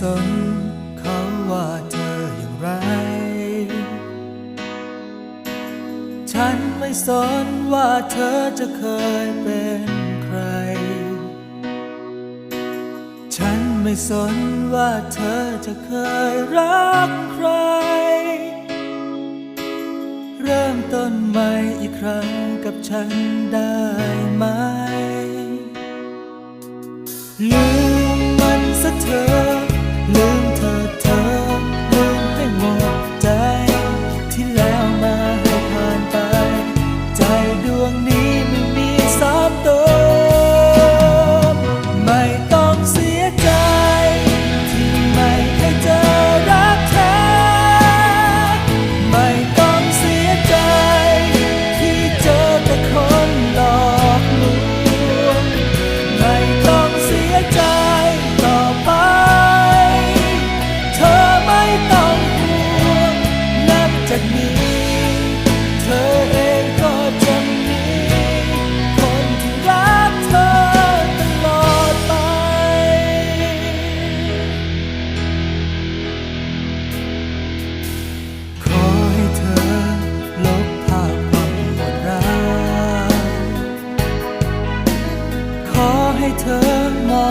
สนเขาว่าเธออย่างไร ฉันไม่สนว่าเธอจะเคยเป็นใคร ฉันไม่สนว่าเธอจะเคยรักใคร เริ่มต้นใหม่อีกครั้งกับฉันได้ไหมหรือ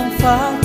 方